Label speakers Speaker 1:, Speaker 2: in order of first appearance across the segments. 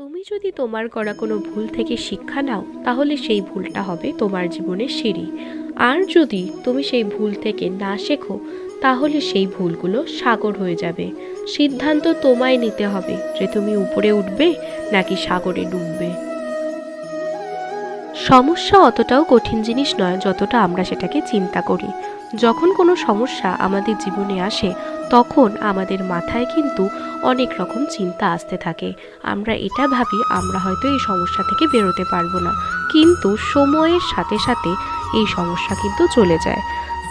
Speaker 1: তুমি যদি তোমার করা কোনো ভুল থেকে শিক্ষা নাও, তাহলে সেই ভুলটা হবে তোমার জীবনের সিঁড়ি। আর যদি তুমি সেই ভুল থেকে না শেখো, তাহলে সেই ভুলগুলো সাগর হয়ে যাবে। সিদ্ধান্ত তোমায় নিতে হবে যে তুমি উপরে উঠবে নাকি সাগরে ডুববে। সমস্যা অতটাও কঠিন জিনিস নয় যতটা আমরা সেটাকে চিন্তা করি। যখন কোনো সমস্যা আমাদের জীবনে আসে, তখন আমাদের মাথায় কিন্তু অনেক রকম চিন্তা আসতে থাকে। আমরা এটা ভাবি, আমরা হয়তো এই সমস্যা থেকে বেরোতে পারব না। কিন্তু সময়ের সাথে সাথে এই সমস্যা কিন্তু চলে যায়।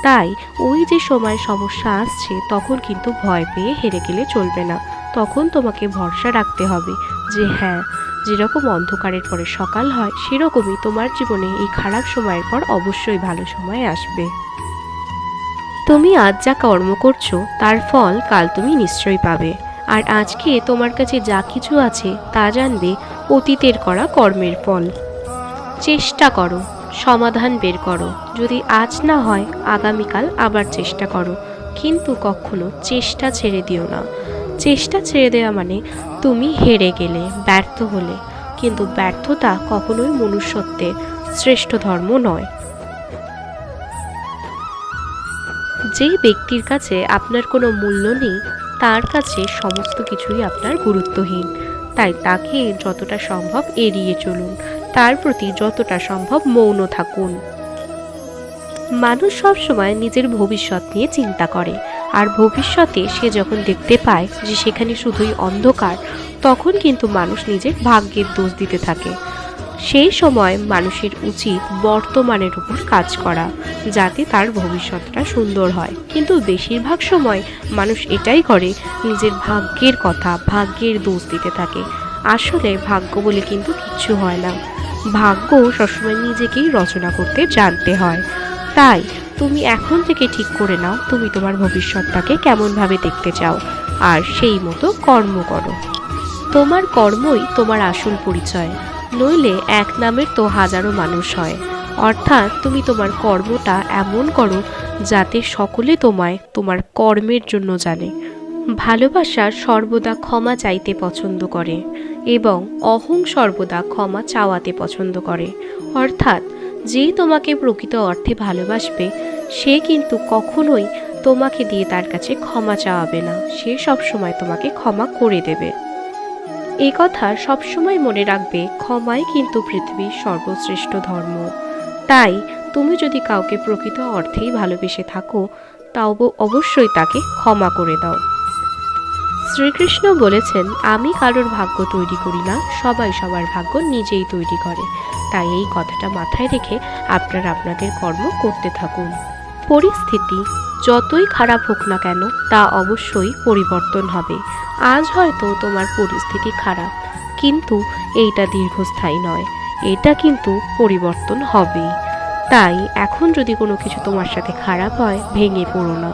Speaker 1: তাই ওই যে সময় সমস্যা আসছে, তখন কিন্তু ভয় পেয়ে হেরে গেলে চলবে না। তখন তোমাকে ভরসা রাখতে হবে যে হ্যাঁ যেরকম অন্ধকারের পরে সকাল হয়, সেরকমই তোমার জীবনে এই খারাপ সময়ের পর অবশ্যই ভালো সময় আসবে। তুমি আজ যা কর্ম করছ, তার ফল কাল তুমি নিশ্চয়ই পাবে। আর আজকে তোমার কাছে যা কিছু আছে, তা জানবে অতীতের করা কর্মের ফল। চেষ্টা করো, সমাধান বের করো। যদি আজ না হয়, আগামীকাল আবার চেষ্টা করো। কিন্তু কখনো চেষ্টা ছেড়ে দিও না। চেষ্টা ছেড়ে দেওয়া মানে তুমি হেরে গেলে, ব্যর্থ হলে। কিন্তু ব্যর্থতা কখনোই মনুষ্যত্বের শ্রেষ্ঠ ধর্ম নয়। যে ব্যক্তির কাছে আপনার কোনো মূল্য নেই, তার কাছে সমস্ত কিছুই আপনার গুরুত্বহীন। তাই তাকে যতটা সম্ভব এড়িয়ে চলুন, তার প্রতি যতটা সম্ভব মৌন থাকুন। মানুষ সবসময় নিজের ভবিষ্যৎ নিয়ে চিন্তা করে, আর ভবিষ্যতে সে যখন দেখতে পায় যে সেখানে শুধুই অন্ধকার, তখন কিন্তু মানুষ নিজের ভাগ্যের দোষ দিতে থাকে। সেই সময় মানুষের উচিত বর্তমানের উপর কাজ করা, যাতে তার ভবিষ্যৎটা সুন্দর হয়। কিন্তু বেশিরভাগ সময় মানুষ এটাই করে, নিজের ভাগ্যের কথা, ভাগ্যের দোষ দিতে থাকে। আসলে ভাগ্য বলে কিন্তু কিচ্ছু হয় না। ভাগ্য সবসময় নিজেকেই রচনা করতে জানতে হয়। তাই তুমি এখন থেকে ঠিক করে নাও তুমি তোমার ভবিষ্যৎটাকে কেমনভাবে দেখতে চাও, আর সেই মতো কর্ম করো। তোমার কর্মই তোমার আসল পরিচয়। নইলে এক নামের তো হাজারো মানুষ হয়। অর্থাৎ তুমি তোমার কর্মটা এমন করো যাতে সকলে তোমায় তোমার কর্মের জন্য জানে। ভালোবাসা সর্বদা ক্ষমা চাইতে পছন্দ করে এবং অহং সর্বদা ক্ষমা চাওয়াতে পছন্দ করে। অর্থাৎ যে তোমাকে প্রকৃত অর্থে ভালোবাসবে, সে কিন্তু কখনোই তোমাকে দিয়ে তার কাছে ক্ষমা চাওয়াবে না। সে সবসময় তোমাকে ক্ষমা করে দেবে। এই কথা সবসময় মনে রাখবে, ক্ষমাই কিন্তু পৃথিবীর সর্বশ্রেষ্ঠ ধর্ম। তাই তুমি যদি কাউকে প্রকৃত অর্থেই ভালোবেসে থাকো, তাও অবশ্যই তাকে ক্ষমা করে দাও। শ্রীকৃষ্ণ বলেছেন, আমি কারোর ভাগ্য তৈরি করি না, সবাই সবার ভাগ্য নিজেই তৈরি করে। তাই এই কথাটা মাথায় রেখে আপনারা আপনাদের কর্ম করতে থাকুন। পরিস্থিতি যতই খারাপ হোক না কেন, তা অবশ্যই পরিবর্তন হবে। আজ হয়তো তোমার পরিস্থিতি খারাপ, কিন্তু এইটা দীর্ঘস্থায়ী নয়। এটা কিন্তু পরিবর্তন হবেই। তাই এখন যদি কোনো কিছু তোমার সাথে খারাপ হয়, ভেঙে পড়ো না।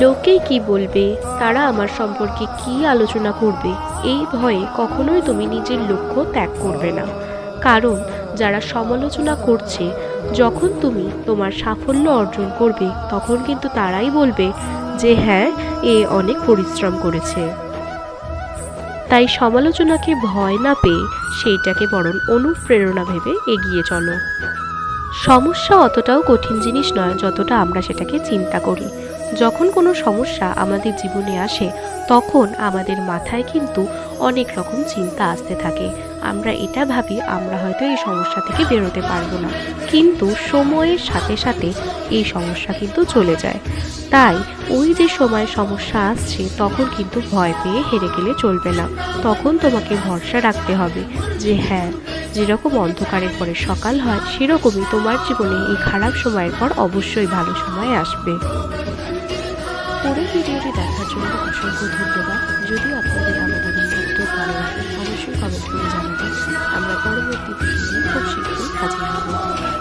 Speaker 1: লোকে কি বলবে? তারা আমার সম্পর্কে কি আলোচনা করবে? এই ভয়ে কখনোই তুমি নিজের লক্ষ্য ত্যাগ করবে না। কারণ যারা সমালোচনা করছে যখন তুমি তোমার সাফল্য অর্জন করবে, তখন কিন্তু তারাই বলবে যে হ্যাঁ এ অনেক পরিশ্রম করেছে। তাই সমালোচনাকে ভয় না পেয়ে সেইটাকে বরং অনুপ্রেরণা ভেবে এগিয়ে চলো। সমস্যা অতটাও কঠিন জিনিস নয় যতটা আমরা সেটাকে চিন্তা করি। যখন কোনো সমস্যা আমাদের জীবনে আসে, তখন আমাদের মাথায় কিন্তু অনেক রকম চিন্তা আসতে থাকে। আমরা এটা ভাবি, আমরা হয়তো এই সমস্যা থেকে বেরোতে পারব না। কিন্তু সময়ের সাথে সাথে এই সমস্যা কিন্তু চলে যায়। তাই ওই যে সময় সমস্যা আসছে, তখন কিন্তু ভয় পেয়ে হেরে গেলে চলবে না। তখন তোমাকে ভরসা রাখতে হবে যে হ্যাঁ যেরকম অন্ধকারের পরে সকাল হয়, সেরকমই তোমার জীবনে এই খারাপ সময়ের পর অবশ্যই ভালো সময় আসবে। পরে ভিডিওটি দেখার জন্য অসংখ্য ধন্যবাদ। যদি আপনাদের আমাদের উত্তর ভালো লাগে অবশ্যই কমেন্ট করে জানাবেন। আমরা পরবর্তী ভিডিও খুব শীঘ্রই হাজির হব।